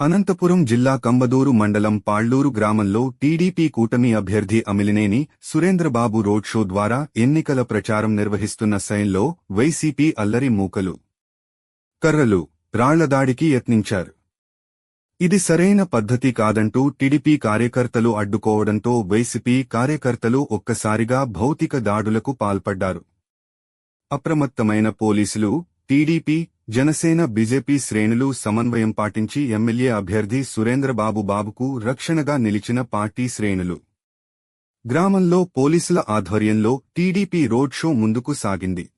అనంతపురం జిల్లా కంబదూరు మండలం పాళ్ళూరు గ్రామంలో టీడీపీ కూటమి అభ్యర్థి అమిలినేని సురేంద్రబాబు రోడ్ షో ద్వారా ఎన్నికల ప్రచారం నిర్వహిస్తున్న సైన్లో వైసీపీ అల్లరి మూకలు. కర్రలు రాళ్ళదాడికి యత్నించారు. ఇది సరైన పద్ధతి కాదంటూ టీడీపీ కార్యకర్తలు అడ్డుకోవడంతో వైసీపీ కార్యకర్తలు ఒక్కసారిగా భౌతిక దాడులకు పాల్పడ్డారు. అప్రమత్తమైన పోలీసులు టీడీపీ జనసేన బీజేపీ శ్రేణులు సమన్వయం పాటించి ఎమ్మెల్యే అభ్యర్థి సురేంద్రబాబు బాబుకు రక్షణగా నిలిచిన పార్టీ శ్రేణులు. గ్రామంలో పోలీసుల ఆధ్వర్యంలో టీడీపీ రోడ్ షో ముందుకు సాగింది.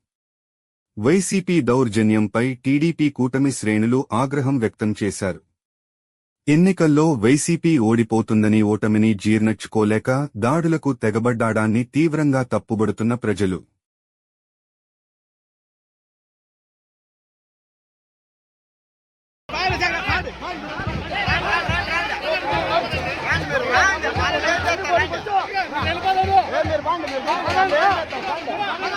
వైసీపీ దౌర్జన్యంపై టీడీపీ కూటమి శ్రేణులు ఆగ్రహం వ్యక్తం చేశారు. ఎన్నికల్లో వైసీపీ ఓడిపోతుందని ఓటమిని జీర్ణించుకోలేక దాడులకు తెగబడ్డాడాన్ని తీవ్రంగా తప్పుబడుతున్న ప్రజలు. మీరు బాగుంది మీరు బాగుంది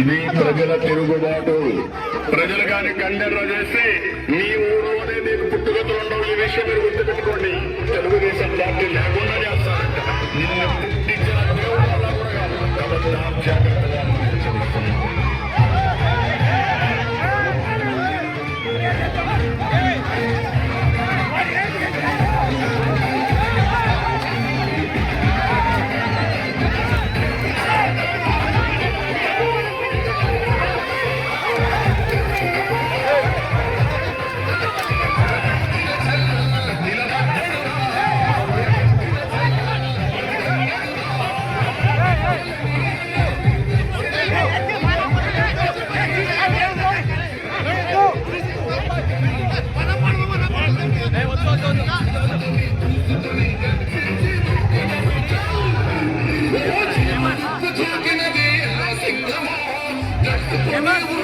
ఇది ప్రజల తిరుగుబాటు. ప్రజలు కానీ కండెర్ర చేసి మీ ఊరోనే మీకు పుట్టుగతులు ఉండవు. ఈ విషయం మీరు గుర్తుపెట్టుకోండి. తెలుగుదేశం పార్టీ లేకుండా Come on.